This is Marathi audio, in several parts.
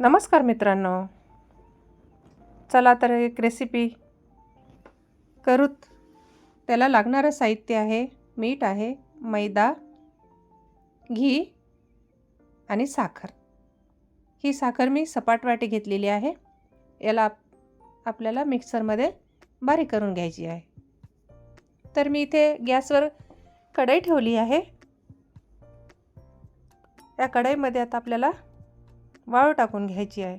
नमस्कार मित्रांनो. चला तर एक रेसिपी करूत. त्याला लागणारं साहित्य आहे मीठ आहे मैदा घी आणि साखर. ही साखर मी सपाट वाटी घेतलेली आहे. याला आप आपल्याला मिक्सरमध्ये बारीक करून घ्यायची आहे. तर मी इथे गॅसवर कढई ठेवली आहे. या कढईमध्ये आता आपल्याला वाळू टाकून घ्यायची आहे.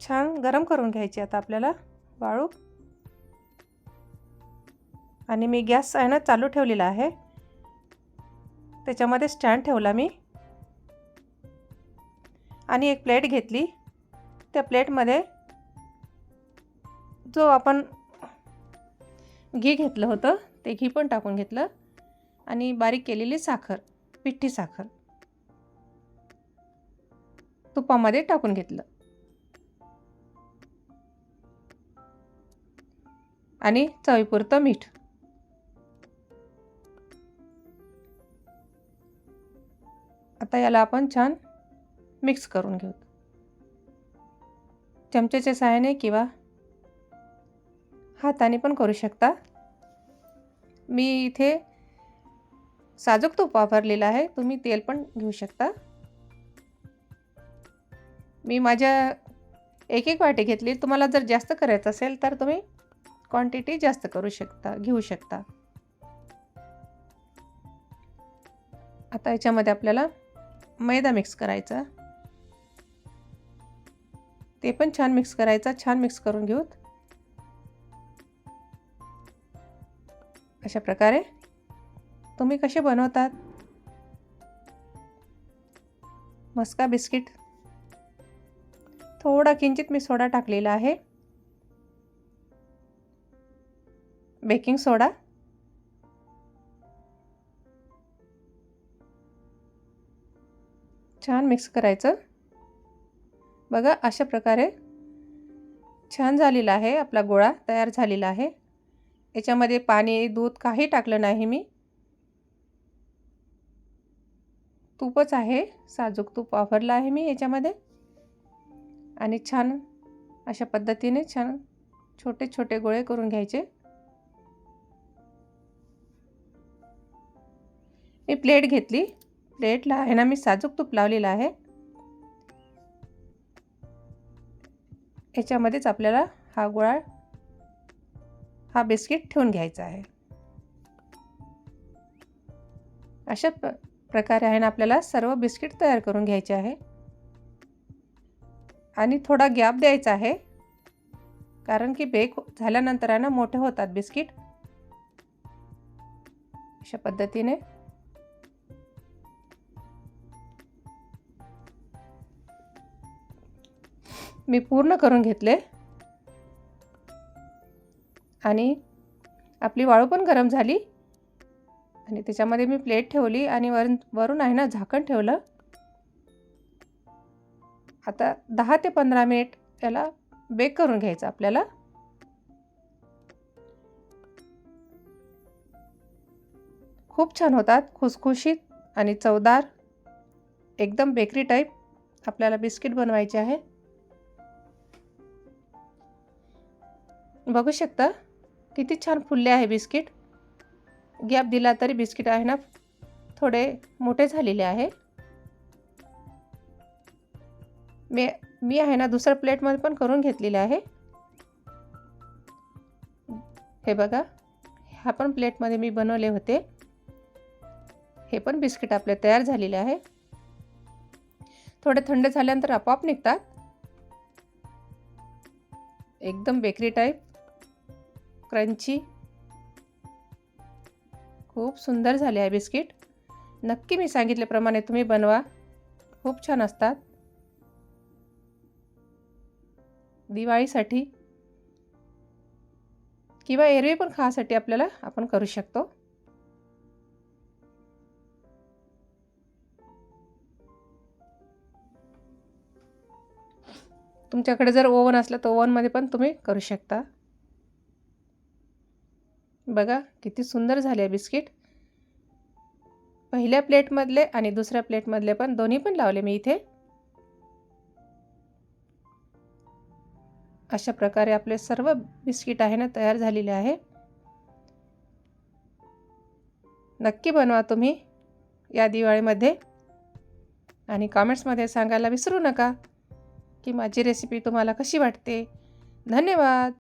छान गरम करून घ्यायची आता आपल्याला वाळू. आणि मी गॅस आहे ना चालू ठेवलेला आहे. त्याच्यामध्ये स्टँड ठेवला मी. आणि एक प्लेट घेतली. त्या प्लेटमध्ये जो आपण घी घेतलं होतं ते घी पण टाकून घेतलं. आणि बारीक केलेली साखर पिठी साखर. तुपामध्ये टाकून घेतलं. आणि चवीपुरतं मीठ. आता याला आपण छान मिक्स करून घेऊ. चमच्याच्या सहाय्याने किंवा हाताने पण करू शकता. मी इथे साजूक तूप वापरलेलं आहे. तुम्ही तेल पण घेऊ शकता. मी माझ्या एक एक वाटी घेतली. तुम्हाला जर जास्त करायचं असेल तर तुम्ही क्वांटिटी जास्त करू शकता घेऊ शकता. आता याच्यामध्ये आपल्याला मैदा मिक्स करायचा. ते पण छान मिक्स करायचा छान मिक्स करून घेऊत. अशा प्रकारे तुम्ही कसे बनवतात? मस्का बिस्किट थोडा किंचित मी सोडा टाकलेला आहे. Baking soda. छान मिक्स करायचं. बघा अशा प्रकारे छान झालेला आहे आपला गोळा तयार झालेला आहे. याच्यामध्ये पाणी दूध काही टाकलं नाही मी. तूपच आहे साजूक तूप वापरलं आहे मी याच्यामध्ये. आणि छान अशा पद्धतीने छान छोटे छोटे गोळे करून घ्यायचे. मी प्लेट घेतली. प्लेटला आहे ना मी साजूक तूप लावलेलं आहे. याच्यामध्येच आपल्याला हा गोळा हा बिस्किट ठेवून घ्यायचा आहे. अशा प प्रकारे आहे ना आपल्याला सर्व बिस्किट तयार करून घ्यायचे आहे. आणि थोडा गॅप द्यायचा आहे. कारण की बेक झाल्यानंतर आहे ना मोठे होतात बिस्किट. अशा पद्धतीने. मी पूर्ण करून घेतले. आणि आपली वाळू पण गरम झाली. आणि त्याच्यामध्ये मी प्लेट ठेवली आणि वरून वरून आहे ना झाकण ठेवलं. आता दहा ते पंधरा मिनिट याला बेक करून घ्यायचं आपल्याला. खूप छान होतात खुसखुशीत आणि चवदार एकदम बेकरी टाईप आपल्याला बिस्किट बनवायचे आहे. बघू शकता किती छान फुलले आहे बिस्किट गॅप दिला तरी बिस्किट आहे ना थोडे मोठे झालेले आहे. मी मी आहे ना दुसऱ्या प्लेटमध्ये पण करून घेतलेलं आहे. हे बघा ह्या पण प्लेटमध्ये मी बनवले होते. हे पण बिस्किट आपले तयार झालेले आहे. थोडे थंड झाल्यानंतर आपोआप निघतात. एकदम बेकरी टाईप क्रंची खूप सुंदर झाले आहे बिस्किट. नक्की मी सांगितल्याप्रमाणे तुम्ही बनवा. खूप छान असतात. दिवाळीसाठी किंवा एरवी पण खासाठी आपल्याला आपण करू शकतो. तुमच्याकडे जर ओव्हन असलं तर ओव्हनमध्ये पण तुम्ही करू शकता. बघा किती सुंदर झाले आहे बिस्किट. पहिल्या प्लेटमधले आणि दुसऱ्या प्लेटमधले पण दोन्ही पण लावले मी इथे. अशा प्रकारे आपले सर्व बिस्किट आहे ना तयार झालेले आहे. नक्की बनवा तुम्ही या दिवाळीमध्ये. आणि कॉमेंट्समध्ये सांगायला विसरू नका की माझी रेसिपी तुम्हाला कशी वाटते. धन्यवाद.